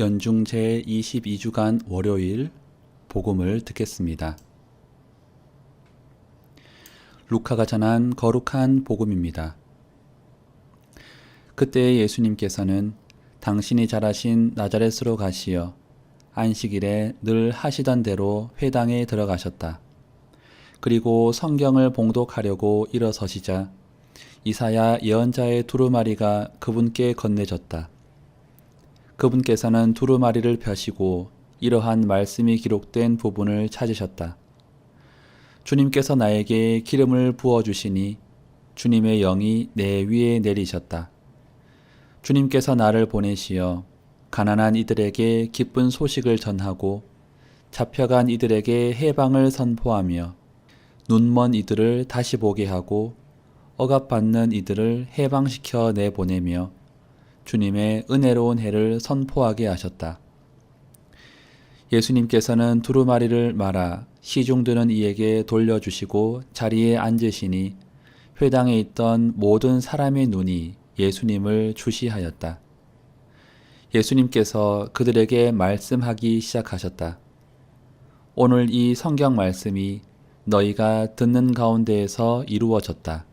연중 제 22주간 월요일 복음을 듣겠습니다. 루카가 전한 거룩한 복음입니다. 그때 예수님께서는 당신이 자라신 나자렛으로 가시어 안식일에 늘 하시던 대로 회당에 들어가셨다. 그리고 성경을 봉독하려고 일어서시자 이사야 예언자의 두루마리가 그분께 건네졌다. 그분께서는 두루마리를 펴시고 이러한 말씀이 기록된 부분을 찾으셨다. 주님께서 나에게 기름을 부어 주시니 주님의 영이 내 위에 내리셨다. 주님께서 나를 보내시어 가난한 이들에게 기쁜 소식을 전하고 잡혀간 이들에게 해방을 선포하며 눈먼 이들을 다시 보게 하고 억압받는 이들을 해방시켜 내보내며 주님의 은혜로운 해를 선포하게 하셨다. 예수님께서는 두루마리를 말아 시중 드는 이에게 돌려주시고 자리에 앉으시니 회당에 있던 모든 사람의 눈이 예수님을 주시하였다. 예수님께서 그들에게 말씀하기 시작하셨다. 오늘 이 성경 말씀이 너희가 듣는 가운데에서 이루어졌다.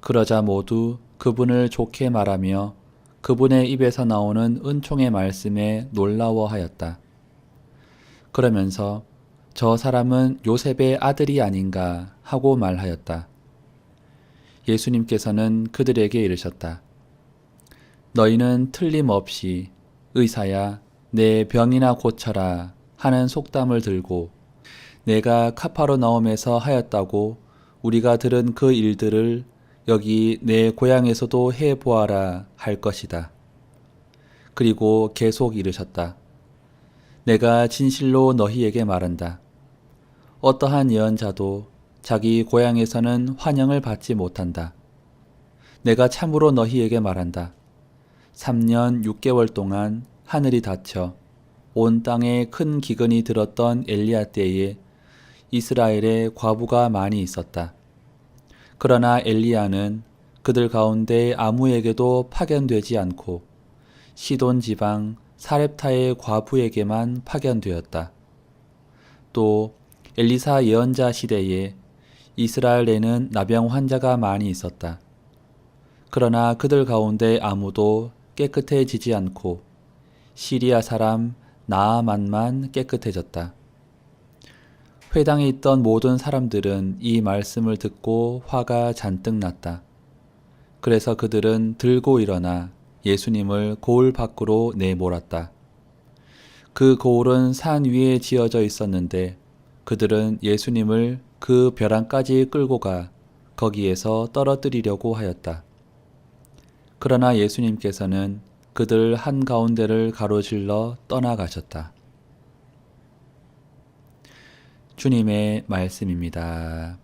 그러자 모두 그분을 좋게 말하며 그분의 입에서 나오는 은총의 말씀에 놀라워하였다. 그러면서 저 사람은 요셉의 아들이 아닌가 하고 말하였다. 예수님께서는 그들에게 이르셨다. 너희는 틀림없이 의사야 내 병이나 고쳐라 하는 속담을 들고 내가 카파르나움에서 하였다고 우리가 들은 그 일들을 여기 내 고향에서도 해 보아라 할 것이다. 그리고 계속 이르셨다. 내가 진실로 너희에게 말한다. 어떠한 예언자도 자기 고향에서는 환영을 받지 못한다. 내가 참으로 너희에게 말한다. 3년 6개월 동안 하늘이 닫혀 온 땅에 큰 기근이 들었던 엘리야 때에 이스라엘에 과부가 많이 있었다. 그러나 엘리야는 그들 가운데 아무에게도 파견되지 않고 시돈 지방 사렙타의 과부에게만 파견되었다. 또 엘리사 예언자 시대에 이스라엘에는 나병 환자가 많이 있었다. 그러나 그들 가운데 아무도 깨끗해지지 않고 시리아 사람 나아만만 깨끗해졌다. 회당에 있던 모든 사람들은 이 말씀을 듣고 화가 잔뜩 났다. 그래서 그들은 들고 일어나 예수님을 고을 밖으로 내몰았다. 그 고을은 산 위에 지어져 있었는데 그들은 예수님을 그 벼랑까지 끌고 가 거기에서 떨어뜨리려고 하였다. 그러나 예수님께서는 그들 한가운데를 가로질러 떠나가셨다. 주님의 말씀입니다.